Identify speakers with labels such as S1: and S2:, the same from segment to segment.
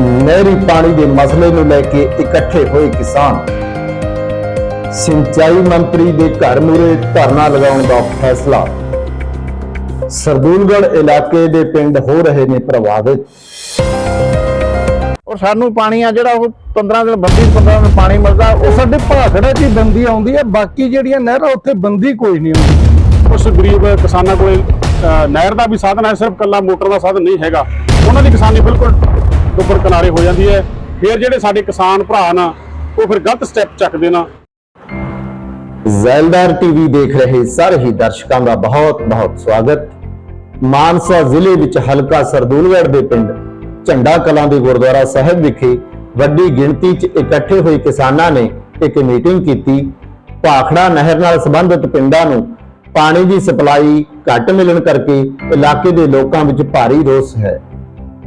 S1: ਨਹਿਰੀ ਪਾਣੀ ਦੇ ਮਸਲੇ ਨੂੰ ਲੈ ਕੇ ਇਕੱਠੇ ਹੋਏ ਕਿਸਾਨ। ਸਿੰਚਾਈ ਮੰਤਰੀ ਦੇ ਘਰ ਮੂਰੇ ਧਰਨਾ ਲਗਾਉਣ ਦਾ ਫੈਸਲਾ। ਸਰਦੂਲਗੜ੍ਹ ਇਲਾਕੇ ਦੇ ਪਿੰਡ ਹੋ ਰਹੇ ਨੇ ਪ੍ਰਭਾਵਿਤ।
S2: ਔਰ ਸਾਨੂੰ ਪਾਣੀ ਆ ਜਿਹੜਾ ਉਹ 15 ਦਿਨ ਬੰਦੀ 15 ਦਿਨ ਪਾਣੀ ਮਿਲਦਾ
S3: ਉਹ ਸਾਡੇ ਭਾਖੜੇ 'ਚ ਹੀ ਬੰਦੀ ਆਉਂਦੀ ਹੈ ਬਾਕੀ ਜਿਹੜੀਆਂ ਨਹਿਰਾਂ ਉੱਥੇ ਬੰਦੀ ਕੋਈ ਨਹੀਂ ਆਉਂਦੀ
S4: ਉਸ ਗਰੀਬ ਕਿਸਾਨਾਂ ਕੋਲ ਅਹ, ਨਹਿਰ ਦਾ ਵੀ ਸਾਧਨ ਹੈ ਸਿਰਫ ਕੱਲਾ ਮੋਟਰ ਦਾ ਸਾਧਨ ਨਹੀਂ ਹੈਗਾ। ਉਹਨਾਂ ਦੀ ਕਿਸਾਨੀ ਬਿਲਕੁਲ ਡੁੱਬਰ ਕਿਨਾਰੇ ਹੋ ਜਾਂਦੀ ਹੈ। ਫਿਰ ਜਿਹੜੇ ਸਾਡੇ ਕਿਸਾਨ ਭਰਾ ਨਾ, ਉਹ ਫਿਰ ਗਲਤ ਸਟੈਪ ਚੱਕਦੇ ਨਾ।
S1: ਜ਼ੈਲਦਾਰ ਟੀਵੀ ਦੇਖ ਰਹੇ ਸਾਰੇ ਹੀ ਦਰਸ਼ਕਾਂ ਦਾ ਬਹੁਤ ਬਹੁਤ ਸਵਾਗਤ। ਮਾਨਸਾ ਜ਼ਿਲ੍ਹੇ ਵਿੱਚ ਹਲਕਾ ਸਰਦੂਲਗੜ੍ਹ ਦੇ ਪਿੰਡ ਝੰਡਾ ਕਲਾਂ ਦੇ ਗੁਰਦੁਆਰਾ ਸਾਹਿਬ ਵਿਖੇ ਵੱਡੀ ਗਿਣਤੀ 'ਚ ਇਕੱਠੇ ਹੋਏ ਕਿਸਾਨਾਂ ਨੇ ਇੱਕ ਮੀਟਿੰਗ ਕੀਤੀ। ਭਾਖੜਾ ਨਹਿਰ ਨਾਲ ਸੰਬੰਧਿਤ ਪਿੰਡਾਂ ਨੂੰ ਪਾਣੀ ਦੀ ਸਪਲਾਈ ਘੱਟ ਮਿਲਣ ਕਰਕੇ ਇਲਾਕੇ ਦੇ ਲੋਕਾਂ ਵਿੱਚ ਭਾਰੀ ਰੋਸ ਹੈ।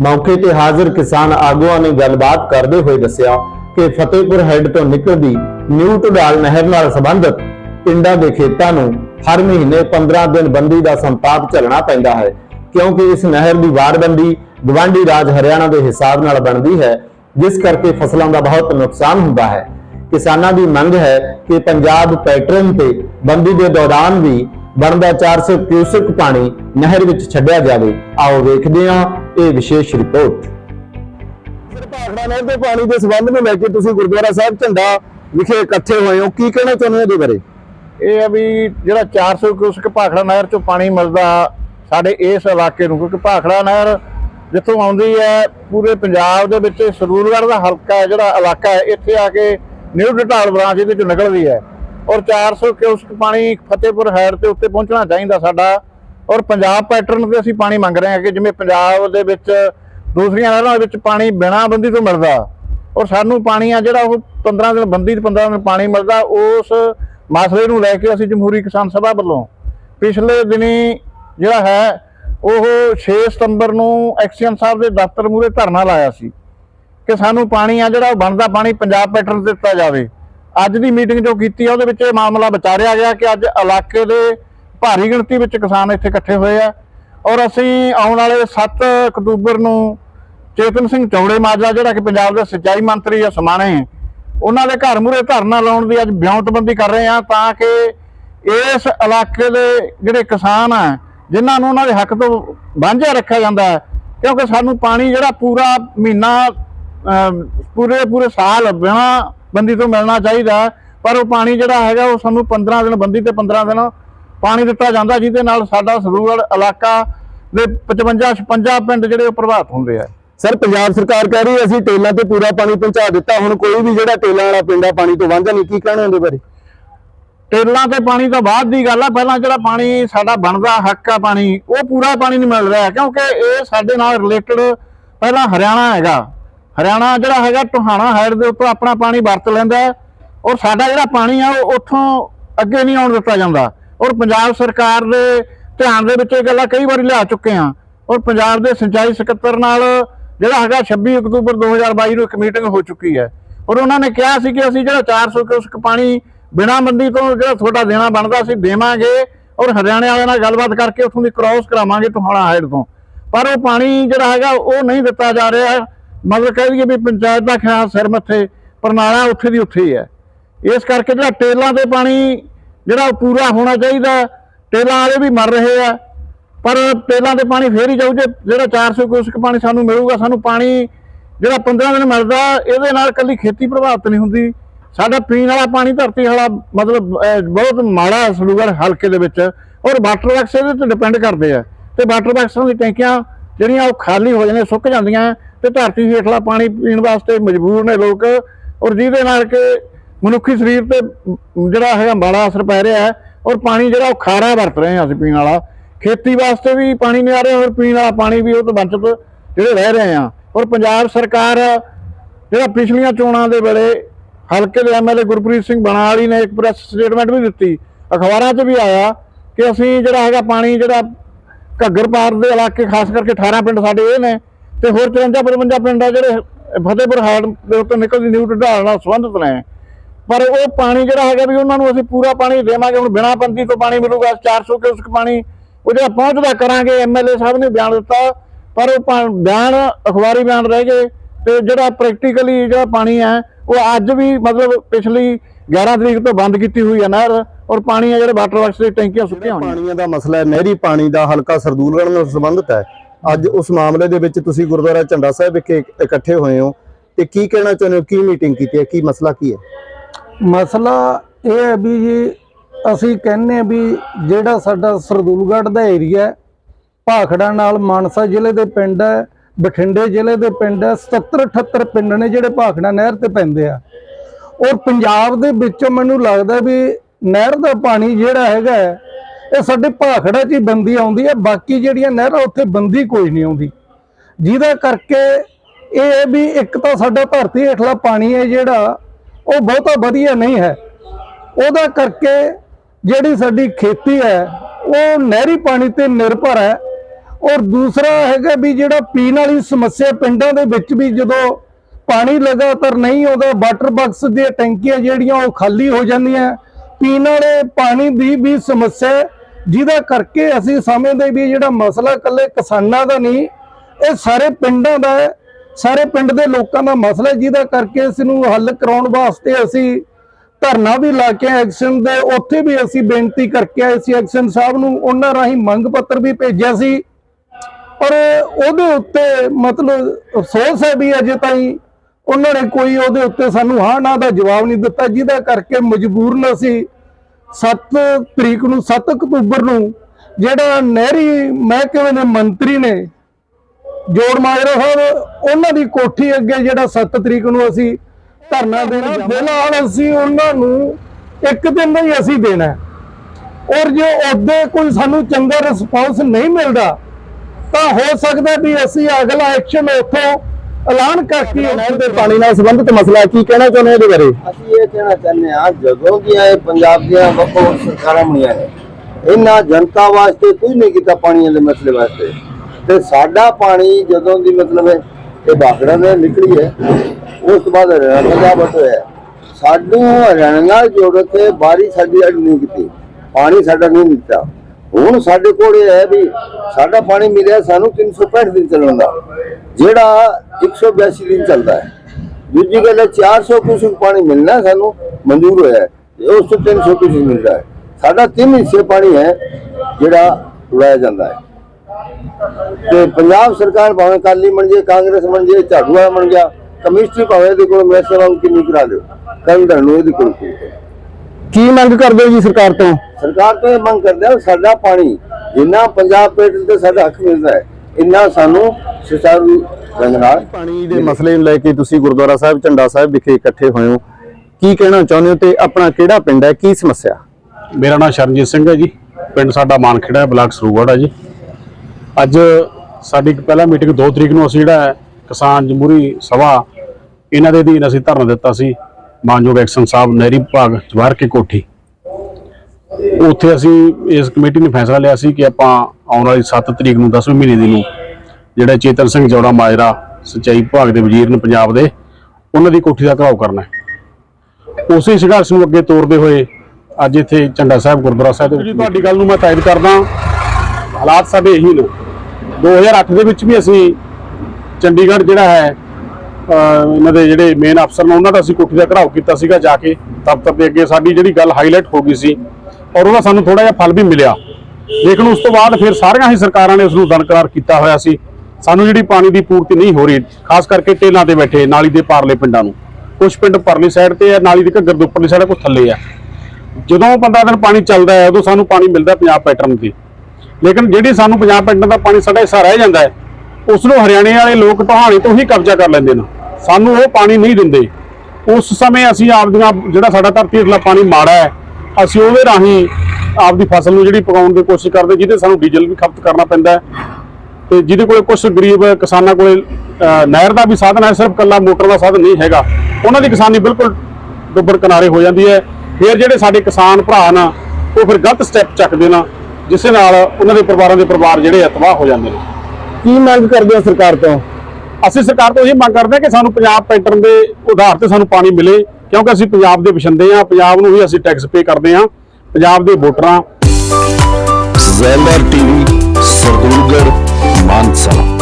S1: ਮੌਕੇ ਤੇ ਹਾਜ਼ਰ ਕਿਸਾਨ ਆਗੂਆਂ ਨੇ ਗੱਲਬਾਤ ਕਰਦੇ ਹੋਏ ਦੱਸਿਆ ਕਿ ਫਤਿਹਪੁਰ ਹੈੱਡ ਤੋਂ ਨਿਕਲਦੀ ਨਿਊ ਢੁਡਾਲ ਨਹਿਰ ਨਾਲ ਸੰਬੰਧਿਤ ਪਿੰਡਾਂ ਦੇ ਖੇਤਾਂ ਨੂੰ ਹਰ ਮਹੀਨੇ 15 ਦਿਨ ਬੰਦੀ ਦਾ ਸੰਤਾਪ ਝੱਲਣਾ ਪੈਂਦਾ ਹੈ, ਕਿਉਂਕਿ ਇਸ ਨਹਿਰ ਦੀ ਵਾਰਬੰਦੀ ਗਵਾਂਢੀ ਰਾਜ ਹਰਿਆਣਾ ਦੇ ਹਿਸਾਬ ਨਾਲ ਬਣਦੀ ਹੈ, ਜਿਸ ਕਰਕੇ ਫਸਲਾਂ ਦਾ ਬਹੁਤ ਨੁਕਸਾਨ ਹੁੰਦਾ ਹੈ। ਕਿਸਾਨਾਂ ਦੀ ਮੰਗ ਹੈ ਕਿ ਪੰਜਾਬ ਪੈਟਰਨ ਤੇ ਬੰਦੀ ਦੇ ਦੌਰਾਨ ਵੀ ਬਣਦਾ 400 ਕਿਊਸਕ ਪਾਣੀ ਨਹਿਰ ਵਿੱਚ ਛੱਡਿਆ ਜਾਵੇ। ਆਓ ਵੇਖਦੇ ਹਾਂ ਇਹ ਵਿਸ਼ੇਸ਼ ਰਿਪੋਰਟ
S3: ਭਾਖੜਾ ਨਹਿਰ ਦੇ ਪਾਣੀ ਦੇ ਸੰਬੰਧ ਨੂੰ ਲੈ ਕੇ ਤੁਸੀਂ ਗੁਰਦੁਆਰਾ ਸਾਹਿਬ ਝੰਡਾ ਵਿਖੇ ਇਕੱਠੇ ਹੋਏ ਹੋ। ਕੀ ਕਹਿਣਾ ਚਾਹੁੰਦੇ ਹੋ ਇਹਦੇ ਬਾਰੇ?
S2: ਇਹ ਆ ਵੀ ਜਿਹੜਾ 400 ਕਿਊਸਕ ਭਾਖੜਾ ਨਹਿਰ ਚੋਂ ਪਾਣੀ ਮਿਲਦਾ ਸਾਡੇ ਇਸ ਇਲਾਕੇ ਨੂੰ ਕਿਉਂਕਿ ਭਾਖੜਾ ਨਹਿਰ ਜਿੱਥੋਂ ਆਉਂਦੀ ਹੈ ਪੂਰੇ ਪੰਜਾਬ ਦੇ ਵਿੱਚ ਸਰੂਰਗੜ੍ਹ ਦਾ ਹਲਕਾ ਹੈ ਜਿਹੜਾ ਇਲਾਕਾ ਹੈ ਇੱਥੇ ਆ ਕੇ ਨਿਊ ਢਟਾਲ ਬ੍ਰਾਂਚ ਇਹਦੇ ਚੋਂ ਨਿਕਲਦੀ ਹੈ। ਔਰ 400 ਕਿਊਸਕ ਪਾਣੀ ਫਤਿਹਪੁਰ ਹੈਡ ਤੇ ਉੱਤੇ ਪਹੁੰਚਣਾ ਚਾਹੀਦਾ ਸਾਡਾ। ਔਰ ਪੰਜਾਬ ਪੈਟਰਨ ਤੇ ਅਸੀਂ ਪਾਣੀ ਮੰਗ ਰਹੇ ਹਾਂ ਕਿ ਜਿਵੇਂ ਪੰਜਾਬ ਦੇ ਵਿੱਚ ਦੂਸਰੀਆਂ ਨਹਿਰਾਂ ਦੇ ਵਿੱਚ ਪਾਣੀ ਬਿਨਾਂ ਬੰਦੀ ਤੋਂ ਮਿਲਦਾ ਔਰ ਸਾਨੂੰ ਪਾਣੀ ਆ ਜਿਹੜਾ ਉਹ 15 ਦਿਨ ਬੰਦੀ ਤੇ 15 ਦਿਨ ਪਾਣੀ ਮਿਲਦਾ, ਉਸ ਮਸਲੇ ਨੂੰ ਲੈ ਕੇ ਅਸੀਂ ਜਮਹੂਰੀ ਕਿਸਾਨ ਸਭਾ ਵੱਲੋਂ ਪਿਛਲੇ ਦਿਨੀ ਜਿਹੜਾ ਹੈ, ਉਹ 6 ਸਤੰਬਰ ਨੂੰ ਐਕਸੀਅਨ ਸਾਹਿਬ ਦੇ ਦਫ਼ਤਰ ਮੂਹਰੇ ਧਰਨਾ ਲਾਇਆ ਸੀ ਕਿ ਸਾਨੂੰ ਪਾਣੀ ਆ ਜਿਹੜਾ ਉਹ ਬਣਦਾ ਪਾਣੀ ਪੰਜਾਬ ਪੈਟਰਨ ਤੇ ਦਿੱਤਾ ਜਾਵੇ। ਅੱਜ ਦੀ ਮੀਟਿੰਗ ਜੋ ਕੀਤੀ ਆ, ਉਹਦੇ ਵਿੱਚ ਇਹ ਮਾਮਲਾ ਵਿਚਾਰਿਆ ਗਿਆ ਕਿ ਅੱਜ ਇਲਾਕੇ ਦੇ ਭਾਰੀ ਗਿਣਤੀ ਵਿੱਚ ਕਿਸਾਨ ਇੱਥੇ ਇਕੱਠੇ ਹੋਏ ਆ। ਔਰ ਅਸੀਂ ਆਉਣ ਵਾਲੇ 7 ਅਕਤੂਬਰ ਨੂੰ ਚੇਤਨ ਸਿੰਘ ਚੌੜੇ ਮਾਜਰਾ, ਜਿਹੜਾ ਕਿ ਪੰਜਾਬ ਦੇ ਸਿੰਚਾਈ ਮੰਤਰੀ ਆ, ਸਮਾਣੇ, ਉਹਨਾਂ ਦੇ ਘਰ ਮੂਹਰੇ ਧਰਨਾ ਲਾਉਣ ਦੀ ਅੱਜ ਵਿਉਂਤਬੰਦੀ ਕਰ ਰਹੇ ਆ ਤਾਂ ਕਿ ਇਸ ਇਲਾਕੇ ਦੇ ਜਿਹੜੇ ਕਿਸਾਨ ਆ, ਜਿਨ੍ਹਾਂ ਨੂੰ ਉਹਨਾਂ ਦੇ ਹੱਕ ਤੋਂ ਵਾਂਝਾ ਰੱਖਿਆ ਜਾਂਦਾ ਹੈ, ਕਿਉਂਕਿ ਸਾਨੂੰ ਪਾਣੀ ਜਿਹੜਾ ਪੂਰਾ ਮਹੀਨਾ ਪੂਰੇ ਪੂਰੇ ਸਾਲ ਬਿਨਾਂ ਬੰਦੀ ਤੋਂ ਮਿਲਣਾ ਚਾਹੀਦਾ, ਪਰ ਉਹ ਪਾਣੀ ਜਿਹੜਾ ਹੈਗਾ ਉਹ ਸਾਨੂੰ 15 ਦਿਨ, ਬੰਦੀ ਤੇ 15 ਦਿਨ ਪਾਣੀ ਦਿੱਤਾ ਜਾਂਦਾ ਜਿਹਦੇ ਨਾਲ ਸਾਡਾ ਸਰੂਰ ਇਲਾਕਾ ਦੇ 55 56 ਪਿੰਡ ਜਿਹੜੇ ਪ੍ਰਭਾਵਿਤ ਹੁੰਦੇ ਆ।
S3: ਸਰ ਪੰਜਾਬ ਸਰਕਾਰ ਕਹਿ ਰਹੀ ਅਸੀਂ ਟੇਲਾਂ ਤੇ ਪੂਰਾ ਪਾਣੀ ਪਹੁੰਚਾ ਦਿੱਤਾ ਹੁਣ ਕੋਈ ਵੀ ਜਿਹੜਾ ਟੇਲਾਂ ਵਾਲਾ ਪਿੰਡ ਆ ਪਾਣੀ ਤੋਂ ਵਾਂਝਾ ਨਹੀਂ ਕੀ ਕਹਿਣਾ ਇਹਦੇ ਬਾਰੇ?
S2: ਟੇਲਾਂ ਤੇ ਪਾਣੀ ਤੋਂ ਬਾਅਦ ਦੀ ਗੱਲ ਆ ਪਹਿਲਾਂ ਜਿਹੜਾ ਪਾਣੀ ਸਾਡਾ ਬਣਦਾ ਹੱਕ ਆ ਪਾਣੀ ਉਹ ਪੂਰਾ ਪਾਣੀ ਨਹੀਂ ਮਿਲ ਰਿਹਾ ਕਿਉਂਕਿ ਇਹ ਸਾਡੇ ਨਾਲ ਰਿਲੇਟਡ ਪਹਿਲਾਂ ਹਰਿਆਣਾ ਹੈਗਾ। ਹਰਿਆਣਾ ਜਿਹੜਾ ਹੈਗਾ ਟੋਹਾਣਾ ਹੈਡ ਦੇ ਉੱਤੋਂ ਆਪਣਾ ਪਾਣੀ ਵਰਤ ਲੈਂਦਾ ਔਰ ਸਾਡਾ ਜਿਹੜਾ ਪਾਣੀ ਆ ਉਹ ਉੱਥੋਂ ਅੱਗੇ ਨਹੀਂ ਆਉਣ ਦਿੱਤਾ ਜਾਂਦਾ। ਔਰ ਪੰਜਾਬ ਸਰਕਾਰ ਦੇ ਧਿਆਨ ਦੇ ਵਿੱਚ ਇਹ ਗੱਲਾਂ ਕਈ ਵਾਰੀ ਲਿਆ ਚੁੱਕੇ ਆ ਔਰ ਪੰਜਾਬ ਦੇ ਸਿੰਚਾਈ ਸਕੱਤਰ ਨਾਲ ਜਿਹੜਾ ਹੈਗਾ 26 ਅਕਤੂਬਰ 2022 ਨੂੰ ਇੱਕ ਮੀਟਿੰਗ ਹੋ ਚੁੱਕੀ ਹੈ। ਔਰ ਉਹਨਾਂ ਨੇ ਕਿਹਾ ਸੀ ਕਿ ਅਸੀਂ ਜਿਹੜਾ 400 ਕਿਊਸਕ ਪਾਣੀ ਬਿਨਾਂ ਮੰਡੀ ਤੋਂ ਜਿਹੜਾ ਤੁਹਾਡਾ ਦੇਣਾ ਬਣਦਾ ਸੀ ਦੇਵਾਂਗੇ ਔਰ ਹਰਿਆਣੇ ਵਾਲਿਆਂ ਨਾਲ ਗੱਲਬਾਤ ਕਰਕੇ ਉੱਥੋਂ ਦੀ ਕ੍ਰਾਸ ਕਰਾਵਾਂਗੇ ਟੋਹਾਣਾ ਹਾਈਡ ਤੋਂ। ਪਰ ਉਹ ਪਾਣੀ ਜਿਹੜਾ ਹੈਗਾ ਉਹ ਨਹੀਂ ਦਿੱਤਾ ਜਾ ਰਿਹਾ। ਮਤਲਬ ਕਹਿ ਦਈਏ ਵੀ ਪੰਚਾਇਤ ਦਾ ਖਿਆਲ ਸਿਰ ਮੱਥੇ ਪ੍ਰਣਾਲਾ ਉੱਥੇ ਦੀ ਉੱਥੇ ਹੀ ਹੈ। ਇਸ ਕਰਕੇ ਜਿਹੜਾ ਟੇਲਾਂ ਤੇ ਪਾਣੀ ਜਿਹੜਾ ਉਹ ਪੂਰਾ ਹੋਣਾ ਚਾਹੀਦਾ ਟੇਲਾਂ ਵਾਲੇ ਵੀ ਮਰ ਰਹੇ ਆ। ਪਰ ਟੇਲਾਂ ਤੇ ਪਾਣੀ ਫੇਰ ਹੀ ਜਾਊ ਜੇ ਜਿਹੜਾ 400 ਕਿਊਸਕ ਪਾਣੀ ਸਾਨੂੰ ਮਿਲੂਗਾ, ਸਾਨੂੰ ਪਾਣੀ ਜਿਹੜਾ 15 ਦਿਨ ਮਿਲਦਾ, ਇਹਦੇ ਨਾਲ ਕੱਲੀ ਖੇਤੀ ਪ੍ਰਭਾਵਿਤ ਨਹੀਂ ਹੁੰਦੀ। ਸਾਡਾ ਪੀਣ ਵਾਲਾ ਪਾਣੀ, ਧਰਤੀ ਵਾਲਾ ਮਤਲਬ ਬਹੁਤ ਮਾੜਾ ਹੈ ਹਲਕੇ ਦੇ ਵਿੱਚ। ਔਰ ਵਾਟਰ ਵਰਕਸ ਇਹਦੇ ਤੇ ਡਿਪੈਂਡ ਕਰਦੇ ਆ। ਤੇ ਵਾਟਰ ਵਰਕਸਾਂ ਦੀ ਟੈਂਕੀਆਂ ਜਿਹੜੀਆਂ ਉਹ ਖਾਲੀ ਹੋ ਜਾਂਦੀਆਂ, ਸੁੱਕ ਜਾਂਦੀਆਂ, ਤੇ ਧਰਤੀ ਹੇਠਲਾ ਪਾਣੀ ਪੀਣ ਵਾਸਤੇ ਮਜਬੂਰ ਨੇ ਲੋਕ। ਔਰ ਜਿਹਦੇ ਨਾਲ ਕਿ ਮਨੁੱਖੀ ਸਰੀਰ ਤੇ ਜਿਹੜਾ ਹੈਗਾ ਮਾੜਾ ਅਸਰ ਪੈ ਰਿਹਾ ਹੈ ਔਰ ਪਾਣੀ ਜਿਹੜਾ ਉਹ ਖਾਰਾ ਵਰਤ ਰਹੇ ਹਾਂ ਅਸੀਂ ਪੀਣ ਵਾਲਾ। ਖੇਤੀ ਵਾਸਤੇ ਵੀ ਪਾਣੀ ਨਹੀਂ ਆ ਰਿਹਾ ਔਰ ਪੀਣ ਵਾਲਾ ਪਾਣੀ ਵੀ ਉਹ ਤੋਂ ਵੰਚਿਤ ਜਿਹੜੇ ਰਹਿ ਰਹੇ ਆ ਔਰ ਪੰਜਾਬ ਸਰਕਾਰ ਜਿਹੜਾ ਪਿਛਲੀਆਂ ਚੋਣਾਂ ਦੇ ਵੇਲੇ ਹਲਕੇ ਦੇ ਐਮਐਲਏ ਗੁਰਪ੍ਰੀਤ ਸਿੰਘ ਬਨਾਲੀ ਨੇ ਇੱਕ ਪ੍ਰੈਸ ਸਟੇਟਮੈਂਟ ਵੀ ਦਿੱਤੀ। ਅਖਬਾਰਾਂ 'ਚ ਵੀ ਆਇਆ ਕਿ ਅਸੀਂ ਜਿਹੜਾ ਹੈਗਾ ਪਾਣੀ ਜਿਹੜਾ ਘੱਗਰ ਪਾਰ ਦੇ ਇਲਾਕੇ ਖਾਸ ਕਰਕੇ 18 ਪਿੰਡ ਸਾਡੇ ਇਹ ਨੇ ਤੇ ਹੋਰ 53 55 ਪਿੰਡ ਆ ਜਿਹੜੇ ਫਤਿਹਪੁਰ ਹਾੜ ਦੇ ਉੱਤੇ ਨਿਕਲਦੀ ਨਿਊ ਢਾਲ ਨਾਲ ਸੰਬੰਧਿਤ ਨੇ। ਪਰ ਉਹ ਪਾਣੀ ਜਿਹੜਾ ਹੈਗਾ ਵੀ ਉਹਨਾਂ ਨੂੰ ਅਸੀਂ ਪੂਰਾ ਪਾਣੀ ਦੇਵਾਂਗੇ ਹੁਣ ਬਿਨਾਂ ਬੰਦੀ ਤੋਂ ਪਾਣੀ ਮਿਲੂਗਾ 400 ਕਿਊਸਕ ਪਾਣੀ ਉਹ ਜਿਹੜਾ ਪਹੁੰਚਦਾ ਕਰਾਂਗੇ ਐਮਐਲਏ ਸਾਹਿਬ ਨੇ ਬਿਆਨ ਦਿੱਤਾ ਪਰ ਉਹ ਬਿਆਨ ਅਖਬਾਰੀ ਬਿਆਨ ਰਹਿ ਗਏ ਤੇ ਜਿਹੜਾ ਪ੍ਰੈਕਟੀਕਲੀ ਜਿਹੜਾ ਪਾਣੀ ਹੈ ਉਹ ਅੱਜ ਵੀ ਮਤਲਬ ਪਿਛਲੀ 11 ਤਰੀਕ ਤੋਂ ਬੰਦ ਕੀਤੀ ਹੋਈ ਹੈ ਨਹਿਰ ਔਰ ਪਾਣੀ ਹੈ ਜਿਹੜੇ ਵਾਟਰ ਵਰਕਸ ਦੀ ਟੈਂਕੀਆਂ ਸੁੱਕੀਆਂ ਹੋਈਆਂ।
S3: ਪਾਣੀਆਂ ਦਾ ਮਸਲਾ ਹੈ ਨਹਿਰੀ ਪਾਣੀ ਦਾ ਹਲਕਾ ਸਰਦੂਲਗੜ੍ਹ ਨਾਲ ਸੰਬੰਧਿਤ ਹੈ। ਅੱਜ ਉਸ ਮਾਮਲੇ ਦੇ ਵਿੱਚ ਤੁਸੀਂ ਗੁਰਦੁਆਰਾ ਝੰਡਾ ਸਾਹਿਬ ਵਿਖੇ ਇਕੱਠੇ ਹੋਏ ਹੋ ਤੇ ਕੀ ਕਹਿਣਾ ਚਾਹੁੰਦੇ ਹੋ ਕੀ ਮੀਟਿੰਗ ਕੀਤੀ ਹੈ ਕੀ ਮਸਲਾ ਕੀ ਹੈ?
S5: ਮਸਲਾ ਇਹ ਹੈ ਵੀ ਜੀ, ਅਸੀਂ ਕਹਿੰਨੇ ਹਾਂ ਵੀ ਜਿਹੜਾ ਸਾਡਾ ਸਰਦੂਲਗੜ੍ਹ ਦਾ ਏਰੀਆ ਭਾਖੜਾ ਨਾਲ ਮਾਨਸਾ ਜ਼ਿਲ੍ਹੇ ਦੇ ਪਿੰਡ ਹੈ, ਬਠਿੰਡੇ ਜ਼ਿਲ੍ਹੇ ਦੇ ਪਿੰਡ ਹੈ 77 78 ਪਿੰਡ ਨੇ ਜਿਹੜੇ ਭਾਖੜਾ ਨਹਿਰ ਤੇ ਪੈਂਦੇ ਆ। ਔਰ ਪੰਜਾਬ ਦੇ ਵਿੱਚੋਂ ਮੈਨੂੰ ਲੱਗਦਾ ਵੀ ਨਹਿਰ ਦਾ ਪਾਣੀ ਜਿਹੜਾ ਹੈਗਾ ਇਹ ਸਾਡੇ ਭਾਖੜਾ 'ਚ ਹੀ ਬੰਦੀ ਆਉਂਦੀ ਹੈ, ਬਾਕੀ ਜਿਹੜੀਆਂ ਨਹਿਰਾਂ ਉੱਥੇ ਬੰਦੀ ਕੋਈ ਨਹੀਂ ਆਉਂਦੀ। ਜਿਹਦਾ ਕਰਕੇ ਇਹ ਵੀ ਇੱਕ ਤਾਂ ਸਾਡਾ ਧਰਤੀ ਹੇਠਲਾ ਪਾਣੀ ਹੈ ਜਿਹੜਾ ਉਹ ਬਹੁਤਾ ਵਧੀਆ ਨਹੀਂ ਹੈ। ਉਹਦਾ ਕਰਕੇ ਜਿਹੜੀ ਸਾਡੀ ਖੇਤੀ ਹੈ, ਉਹ ਨਹਿਰੀ ਪਾਣੀ ਤੇ ਨਿਰਭਰ ਹੈ। ਔਰ ਦੂਸਰਾ ਹੈਗਾ ਵੀ ਜਿਹੜਾ ਪੀਣ ਵਾਲੀ ਸਮੱਸਿਆ ਪਿੰਡਾਂ ਦੇ ਵਿੱਚ ਵੀ ਜਦੋਂ ਪਾਣੀ ਲਗਾਤਾਰ ਨਹੀਂ ਆਉਂਦਾ, ਵਾਟਰ ਬਾਕਸ ਦੀਆਂ ਟੈਂਕੀਆਂ ਜਿਹੜੀਆਂ ਉਹ ਖਾਲੀ ਹੋ ਜਾਂਦੀਆਂ, ਪੀਣ ਵਾਲੇ ਪਾਣੀ ਦੀ ਵੀ ਸਮੱਸਿਆ ਜਿਹਦਾ ਕਰਕੇ ਅਸੀਂ ਸਮਝਦੇ ਵੀ ਜਿਹੜਾ ਮਸਲਾ ਇਕੱਲੇ ਕਿਸਾਨਾਂ ਦਾ ਨਹੀਂ, ਇਹ ਸਾਰੇ ਪਿੰਡਾਂ ਦਾ ਹੈ। ਸਾਰੇ ਪਿੰਡ ਦੇ ਲੋਕਾਂ ਦਾ ਮਸਲਾ ਜਿਹਦਾ ਕਰਕੇ ਇਸ ਨੂੰ ਹੱਲ ਕਰਾਉਣ ਵਾਸਤੇ ਅਸੀਂ ਧਰਨਾ ਵੀ ਲਾ ਕੇ ਐਕਸ਼ਨ ਦੇ। ਉੱਥੇ ਵੀ ਅਸੀਂ ਬੇਨਤੀ ਕਰਕੇ ਆਏ ਸੀ ਐਕਸ਼ਨ ਸਾਹਿਬ ਨੂੰ, ਉਹਨਾਂ ਰਾਹੀਂ ਮੰਗ ਪੱਤਰ ਵੀ ਭੇਜਿਆ ਸੀ। ਪਰ ਉਹਦੇ ਉੱਤੇ ਮਤਲਬ ਅਫਸੋਸ ਹੈ ਵੀ ਅਜੇ ਤਾਈਂ ਉਹਨਾਂ ਨੇ ਕੋਈ ਉਹਦੇ ਉੱਤੇ ਸਾਨੂੰ ਹਾਂ ਨਾ ਦਾ ਜਵਾਬ ਨਹੀਂ ਦਿੱਤਾ, ਜਿਹਦਾ ਕਰਕੇ ਮਜਬੂਰਨ ਅਸੀਂ 7 ਤਰੀਕ ਨੂੰ 7 ਅਕਤੂਬਰ ਨੂੰ ਜਿਹੜਾ ਨਹਿਰੀ ਮਹਿਕਮੇ ਦੇ ਮੰਤਰੀ ਨੇ ਜੋੜ ਮਾਜਰਾ ਸਾਹਿਬ ਉਹਨਾਂ ਦੀ ਕੋਠੀ ਅੱਗੇ ਜਿਹੜਾ 7 ਤਰੀਕ ਨੂੰ ਅਸੀਂ ਧਰਨਾ ਦੇਣਾ ਫਿਲਹਾਲ ਅਸੀਂ ਉਹਨਾਂ ਨੂੰ ਇੱਕ ਦਿਨ ਦਾ ਹੀ ਅਸੀਂ ਦੇਣਾ। ਔਰ ਜੇ ਉਹਦੇ ਕੋਈ ਸਾਨੂੰ ਚੰਗਾ ਰਿਸਪੌਂਸ ਨਹੀਂ ਮਿਲਦਾ ਤਾਂ ਹੋ ਸਕਦਾ ਵੀ ਅਸੀਂ ਅਗਲਾ ਐਕਸ਼ਨ ਉੱਥੋਂ ਐਲਾਨ ਕਰਕੇ
S3: ਨਹਿਰ ਦੇ ਪਾਣੀ ਨਾਲ ਸੰਬੰਧਿਤ ਮਸਲਾ ਕੀ ਕਹਿਣਾ ਚਾਹੁੰਦੇ ਹੋ ਇਹਦੇ ਬਾਰੇ?
S6: ਅਸੀਂ ਇਹ ਕਹਿਣਾ ਚਾਹੁੰਦੇ ਹਾਂ ਜਦੋਂ ਦੀਆਂ ਇਹ ਪੰਜਾਬ ਦੀਆਂ ਵੱਖੋ ਸਰਕਾਰਾਂ ਬਣੀਆਂ ਨੇ ਇਹਨਾਂ ਜਨਤਾ ਵਾਸਤੇ ਕੁਝ ਨਹੀਂ ਕੀਤਾ ਪਾਣੀਆਂ ਦੇ ਮਸਲੇ ਵਾਸਤੇ। ਤੇ ਸਾਡਾ ਪਾਣੀ ਜਦੋਂ ਦੀ ਮਤਲਬ ਹੈ ਇਹ ਬਾਗੜਾ ਨੇ ਨਿਕਲੀ ਹੈ, ਉਸ ਤੋਂ ਬਾਅਦ ਹਰਿਆਣਾ ਪੰਜਾਬ ਹੋਇਆ ਸਾਨੂੰ ਹਰਿਆਣਾ ਨਾਲ ਜੋੜ ਕੇ ਬਾਰੀ ਸਾਡੀ ਅੜ ਨਹੀਂ ਕੀਤੀ। ਪਾਣੀ ਸਾਡਾ ਨਹੀਂ ਦਿੱਤਾ ਹੁਣ ਸਾਡੇ ਕੋਲ ਇਹ ਹੈ ਵੀ ਸਾਡਾ ਪਾਣੀ ਮਿਲਿਆ ਸਾਨੂੰ 365 ਦਿਨ ਚੱਲਣ ਦਾ। ਜਿਹੜਾ 182 ਦਿਨ ਚੱਲਦਾ ਹੈ। ਦੂਜੀ ਗੱਲ ਹੈ 400 ਕੁਛ ਪਾਣੀ ਮਿਲਣਾ ਸਾਨੂੰ ਮਨਜ਼ੂਰ ਹੋਇਆ ਹੈ। ਉਸ ਤੋਂ 300 ਕੁਛ ਮਿਲਦਾ ਹੈ। ਸਾਡਾ ਤਿੰਨ ਹਿੱਸੇ ਪਾਣੀ ਹੈ ਜਿਹੜਾ ਉਡਾਇਆ ਜਾਂਦਾ ਹੈ। ਤੇ ਪੰਜਾਬ ਸਰਕਾਰ ਭਾਵੇਂ ਕਾਲੀ ਬਣ ਜੇ ਕਾਂਗਰਸ ਬਣ ਜੇ ਝਾੜੂ ਵਾਲਾ ਬਣ ਗਿਆ ਕਮਿਸਟਰੀ ਭਾਵੇਂ ਇਹਦੇ ਕੋਲ ਮੈਂ ਸੇਵਾ ਕਿੰਨੀ ਕਰਾ ਦਿਓ ਕਰਨ ਨੂੰ ਇਹਦੇ ਕੋਲ ਕੋਈ ਨਹੀਂ।
S3: ਕੀ ਮੰਗ ਕਰਦੇ ਹੋ ਜੀ ਸਰਕਾਰ ਤੋਂ?
S6: ਸਰਕਾਰ ਤੋਂ ਇਹ ਮੰਗ ਕਰਦੇ ਆ ਸਾਡਾ ਪਾਣੀ ਜਿੰਨਾ ਪੰਜਾਬ ਪੇਟ ਤੇ ਸਾਡਾ ਹੱਕ ਮਿਲਦਾ ਹੈ ਇੰਨਾ ਸਾਨੂੰ ਸੁਚਾਰੂ ਢੰਗ ਨਾਲ
S3: ਪਾਣੀ ਦੇ ਮਸਲੇ ਨੂੰ ਲੈ ਕੇ ਤੁਸੀਂ ਗੁਰਦੁਆਰਾ ਸਾਹਿਬ ਝੰਡਾ ਸਾਹਿਬ ਵਿਖੇ ਇਕੱਠੇ ਹੋਏ ਹੋ। ਕੀ ਕਹਿਣਾ ਚਾਹੁੰਦੇ ਹੋ ਤੇ ਆਪਣਾ ਕਿਹੜਾ ਪਿੰਡ ਹੈ ਕੀ ਸਮੱਸਿਆ?
S4: ਮੇਰਾ ਨਾਮ ਸ਼ਰਨਜੀਤ ਸਿੰਘ ਹੈ ਜੀ ਪਿੰਡ ਸਾਡਾ ਮਾਨਖੇੜਾ ਹੈ ਬਲਾਕ ਸਰੂਗੜ੍ਹ ਹੈ ਜੀ। ਅੱਜ ਸਾਡੀ ਇੱਕ ਪਹਿਲਾ ਮੀਟਿੰਗ 2 ਤਰੀਕ ਨੂੰ ਅਸੀਂ ਜਿਹੜਾ ਕਿਸਾਨ ਜਮਹੂਰੀ ਸਭਾ ਇਹਨਾਂ ਦੇ ਅਧੀਨ ਅਸੀਂ ਧਰਨਾ ਦਿੱਤਾ ਸੀ ਮਾਨਯੋਗ ਐਕਸ਼ਨ ਸਾਹਿਬ ਨਹਿਰੀ ਵਿਭਾਗ ਜਵਾਰ ਕੇ ਕੋਠੀ। ਉੱਥੇ ਅਸੀਂ ਇਸ ਕਮੇਟੀ ਨੇ ਫੈਸਲਾ ਲਿਆ ਸੀ ਕਿ ਆਪਾਂ ਆਉਣ ਵਾਲੀ 7 ਤਰੀਕ ਨੂੰ 10ਵੇਂ ਮਹੀਨੇ ਦੀ ਨੂੰ ਜਿਹੜਾ ਚੇਤਨ ਸਿੰਘ ਜੋੜਾ ਮਾਜਰਾ ਸਿੰਚਾਈ ਵਿਭਾਗ ਦੇ ਵਜ਼ੀਰ ਨੇ ਪੰਜਾਬ ਦੇ ਉਹਨਾਂ ਦੀ ਕੋਠੀ ਦਾ ਘਰਾਓ ਕਰਨਾ ਹੈ। ਉਸੇ ਸੰਘਰਸ਼ ਨੂੰ ਅੱਗੇ ਤੋਰਦੇ ਹੋਏ ਅੱਜ ਇੱਥੇ ਝੰਡਾ ਸਾਹਿਬ ਗੁਰਦੁਆਰਾ ਸਾਹਿਬ ਦੇ ਵਿੱਚ ਤੁਹਾਡੀ ਗੱਲ ਨੂੰ ਮੈਂ ਤਾਇਦ ਕਰਦਾ ਹਾਲਾਤ ਸਾਡੇ ਇਹੀ ਨੇ। 2008 ਦੇ ਵਿੱਚ ਵੀ ਅਸੀਂ ਚੰਡੀਗੜ੍ਹ ਜਿਹੜਾ ਹੈ ਇਹਨਾਂ ਦੇ ਜਿਹੜੇ ਮੇਨ ਅਫਸਰ ਨੇ, ਉਹਨਾਂ ਦਾ ਅਸੀਂ ਕੋਠੀ ਦਾ ਘਰਾਓ ਕੀਤਾ ਸੀਗਾ ਜਾ ਕੇ, ਦਫ਼ਤਰ ਦੇ ਅੱਗੇ ਸਾਡੀ ਜਿਹੜੀ ਗੱਲ ਹਾਈਲਾਈਟ ਹੋ ਗਈ ਸੀ ਔਰ ਉਹਦਾ ਸਾਨੂੰ ਥੋੜਾ ਜਿਹਾ ਫਲ ਵੀ ਮਿਲਿਆ। ਲੇਕਿਨ ਉਸ ਤੋਂ ਬਾਅਦ ਫਿਰ ਸਾਰੀਆਂ ਹੀ ਸਰਕਾਰਾਂ ਨੇ ਉਸ ਨੂੰ ਦਰਕਰਾਰ ਕੀਤਾ ਹੋਇਆ ਸੀ। ਸਾਨੂੰ ਜਿਹੜੀ ਪਾਣੀ ਦੀ ਪੂਰਤੀ ਨਹੀਂ ਹੋ ਰਹੀ, ਖਾਸ ਕਰਕੇ ਟੇਲਾਂ ਤੇ ਬੈਠੇ, ਨਾਲੀ ਦੇ ਪਾਰਲੇ ਪਿੰਡਾਂ ਨੂੰ। ਕੁਝ ਪਿੰਡ ਪਰਲੀ ਸਾਈਡ ਤੇ ਆ ਨਾਲੀ ਦੇ ਘੱਗਰ ਦੇ ਉੱਪਰਲੀ ਸਾਈਡ ਕੋਈ ਥੱਲੇ ਆ ਜਦੋਂ 15 ਦਿਨ ਪਾਣੀ ਚੱਲਦਾ ਹੈ, ਉਦੋਂ ਸਾਨੂੰ ਪਾਣੀ ਮਿਲਦਾ ਪੰਜਾਬ ਪੈਟਰਨ ਤੇ। ਲੇਕਿਨ ਜਿਹੜੀ ਸਾਨੂੰ ਪੰਜਾਬ ਪਿੰਡਾਂ ਦਾ ਪਾਣੀ ਸਾਡਾ ਹਿੱਸਾ ਰਹਿ ਜਾਂਦਾ ਹੈ, ਉਸ ਨੂੰ ਹਰਿਆਣੇ ਵਾਲੇ ਲੋਕ ਟਹਾਣੀ ਤੋਂ ਹੀ ਕਬਜ਼ਾ ਕਰ ਲੈਂਦੇ ਨੇ। ਸਾਨੂੰ ਉਹ ਪਾਣੀ ਨਹੀਂ ਦਿੰਦੇ। ਉਸ ਸਮੇਂ ਅਸੀਂ ਆਪਦੀਆਂ ਜਿਹੜਾ ਸਾਡਾ ਧਰਤੀ ਹੇਠਲਾ ਪਾਣੀ ਮਾੜਾ ਹੈ, ਅਸੀਂ ਉਹਦੇ ਰਾਹੀਂ ਆਪਦੀ ਫਸਲ ਨੂੰ ਜਿਹੜੀ ਪਕਾਉਣ ਦੀ ਕੋਸ਼ਿਸ਼ ਕਰਦੇ, ਜਿਹਦੇ ਸਾਨੂੰ ਡੀਜ਼ਲ ਵੀ ਖਪਤ ਕਰਨਾ ਪੈਂਦਾ ਹੈ ਤੇ ਜਿਹਦੇ ਕੋਲੇ ਕੁਝ ਗਰੀਬ ਕਿਸਾਨਾਂ ਕੋਲੇ ਨਹਿਰ ਦਾ ਵੀ ਸਾਧਨ ਹੈ, ਸਿਰਫ ਕੱਲਾ ਮੋਟਰ ਦਾ ਸਾਧਨ ਨਹੀਂ ਹੈਗਾ। ਉਹਨਾਂ ਦੀ ਕਿਸਾਨੀ ਬਿਲਕੁਲ ਡੁੱਬਰ ਕਿਨਾਰੇ ਹੋ ਜਾਂਦੀ ਹੈ। ਫਿਰ ਜਿਹੜੇ ਸਾਡੇ ਕਿਸਾਨ ਭਰਾ ਨਾ, ਉਹ ਫਿਰ ਗਲਤ ਸਟੈਪ ਚੱਕਦੇ ਨਾ। ਜਿਸ ਨਾਲ ਉਹਨਾਂ ਦੇ ਪਰਿਵਾਰਾਂ ਦੇ ਪਰਿਵਾਰ ਜਿਹੜੇ ਆ ਤਬਾਹ ਹੋ ਜਾਂਦੇ ਨੇ।
S3: ਕੀ ਮੰਗ ਕਰਦੇ ਹੋ ਸਰਕਾਰ ਤੋਂ?
S4: ਅਸੀਂ ਸਰਕਾਰ ਤੋਂ ਇਹ ਮੰਗ ਕਰਦੇ ਹਾਂ ਕਿ ਸਾਨੂੰ ਪੰਜਾਬ ਪੈਟਰਨ ਦੇ ਆਧਾਰ ਤੇ ਸਾਨੂੰ ਪਾਣੀ ਮਿਲੇ ਕਿਉਂਕਿ ਅਸੀਂ ਪੰਜਾਬ ਦੇ ਵਸਿੰਦੇ ਆ ਪੰਜਾਬ ਨੂੰ ਹੀ ਅਸੀਂ ਟੈਕਸ ਪੇ ਕਰਦੇ ਆ ਪੰਜਾਬ ਦੇ ਵੋਟਰਾਂ।
S1: ਜ਼ੈਲਰ ਟੀਵੀ ਸਰਦੂਲਗੜ ਮਾਨਸਾ।